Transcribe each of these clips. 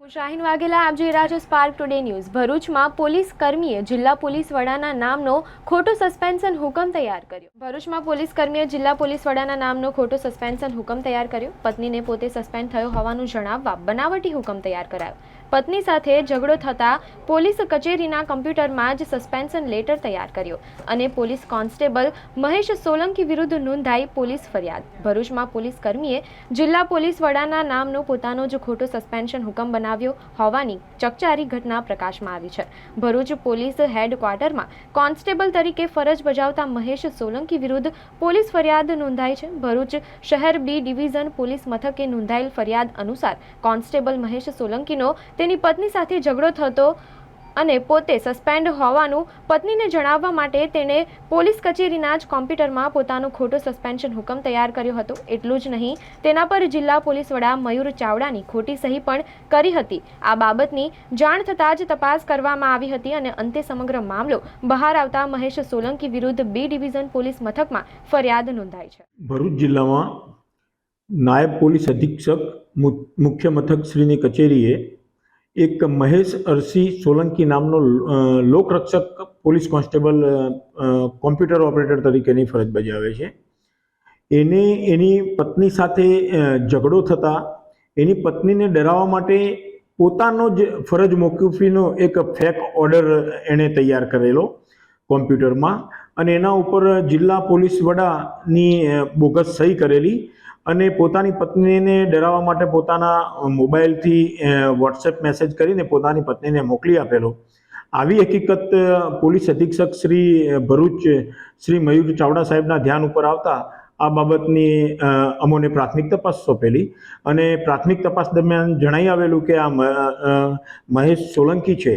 હું શાહીન વાઘેલા, આપ જોઈ રહ્યા છો સ્પાર્ક ટુડે ન્યૂઝ ભરૂચમાં પોલીસ કર્મીએ જિલ્લા પોલીસ વડાના નામનો ખોટો સસ્પેન્શન હુકમ તૈયાર કર્યો. ભરૂચમાં પોલીસ કર્મીએ જિલ્લા પોલીસ વડાના નામનો ખોટો સસ્પેન્શન હુકમ તૈયાર કર્યો. પત્નીને પોતે સસ્પેન્ડ થયો હોવાનું જણાવવા બનાવટી હુકમ તૈયાર કરાયો. પત્ની સાથે ઝઘડો થતાં પોલીસ કચેરીના કમ્પ્યુટરમાં જ સસ્પેન્શન લેટર તૈયાર કર્યો અને પોલીસ કોન્સ્ટેબલ મહેશ સોલંકી વિરુદ્ધ નોંધાઈ પોલીસ ફરિયાદ. ભરૂચમાં પોલીસ કર્મીએ જિલ્લા પોલીસ વડાના નામનો પોતાનો જ ખોટો સસ્પેન્શન હુકમ બનાવ્યો હોવાની ચકચારી ઘટના પ્રકાશમાં આવી છે. ભરૂચ પોલીસ હેડક્વાર્ટરમાં કોન્સ્ટેબલ તરીકે ફરજ બજાવતા મહેશ સોલંકી વિરુદ્ધ પોલીસ ફરિયાદ નોંધાઈ છે. ભરૂચ શહેર બી ડિવિઝન પોલીસ મથકે નોંધાયેલ ફરિયાદ અનુસાર કોન્સ્ટેબલ મહેશ સોલંકીનો તેની પત્ની સાથે ઝઘડો થતો અને પોતે સસ્પેન્ડ હોવાનું પત્નીને જણાવવા માટે તેણે પોલીસ કચેરીના જ કોમ્પ્યુટરમાં પોતાનો ખોટો સસ્પેન્શન હુકમ તૈયાર કર્યો હતો. એટલું જ નહીં, તેના પર જિલ્લા પોલીસ વડા મયુર ચાવડાની ખોટી સહી પણ કરી હતી. આ બાબતની જાણ થતાં જ તપાસ કરવામાં આવી હતી અને અંતે સમગ્ર મામલો બહાર આવતા મહેશ સોલંકી વિરુદ્ધ બી ડિવિઝન પોલીસ મથકમાં ફરિયાદ નોંધાઈ છે. ભરૂચ જિલ્લામાં નાયબ પોલીસ અધિક્ષક મુખ્ય મથક શ્રીની કચેરીએ એક મહેશ અરસી સોલંકી નામનો લોકરક્ષક પોલીસ કોન્સ્ટેબલ કોમ્પ્યુટર ઓપરેટર તરીકેની ફરજ બજાવે છે. એને, એની પત્ની સાથે ઝઘડો થતાં, એની પત્નીને ડરાવવા માટે પોતાનો જ ફરજ મોકૂફીનો એક ફેક ઓર્ડર એણે તૈયાર કરેલો કોમ્પ્યુટરમાં. અને એના ઉપર જિલ્લા પોલીસ વડાની બોગસ સહી કરેલી અને પોતાની પત્નીને ડરાવવા માટે પોતાના મોબાઈલથી વોટ્સએપ મેસેજ કરીને પોતાની પત્નીને મોકલી આપેલો. આવી હકીકત પોલીસ અધિક્ષક શ્રી ભરૂચ, શ્રી મયુર ચાવડા સાહેબના ધ્યાન ઉપર આવતા આ બાબતની અમોને પ્રાથમિક તપાસ સોંપેલી અને પ્રાથમિક તપાસ દરમિયાન જણાઈ આવેલું કે આ મહેશ સોલંકી છે.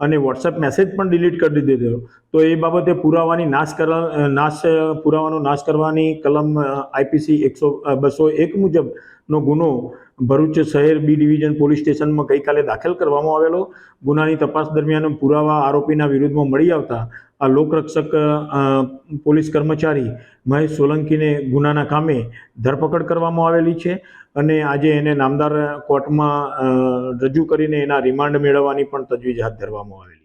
અને વોટ્સએપ મેસેજ પણ ડિલીટ કરી દીધેલો તો એ બાબતે પુરાવાની નાશ કરવા, નાશ, પુરાવાનો નાશ કરવાની કલમ આઈપીસી એકસો બસો એક મુજબનો ગુનો ભરૂચ શહેર બી ડિવિઝન પોલીસ સ્ટેશનમાં ગઈકાલે દાખલ કરવામાં આવેલો. ગુનાની તપાસ દરમિયાન પુરાવા આરોપીના વિરુદ્ધમાં મળી આવતા આ લોકરક્ષક પોલીસ કર્મચારી મહેશ સોલંકીને ગુનાના કામે ધરપકડ કરવામાં આવેલી છે અને આજે એને નામદાર કોર્ટમાં રજૂ કરીને એના રિમાન્ડ મેળવવાની પણ તજવીજ હાથ ધરવામાં આવેલી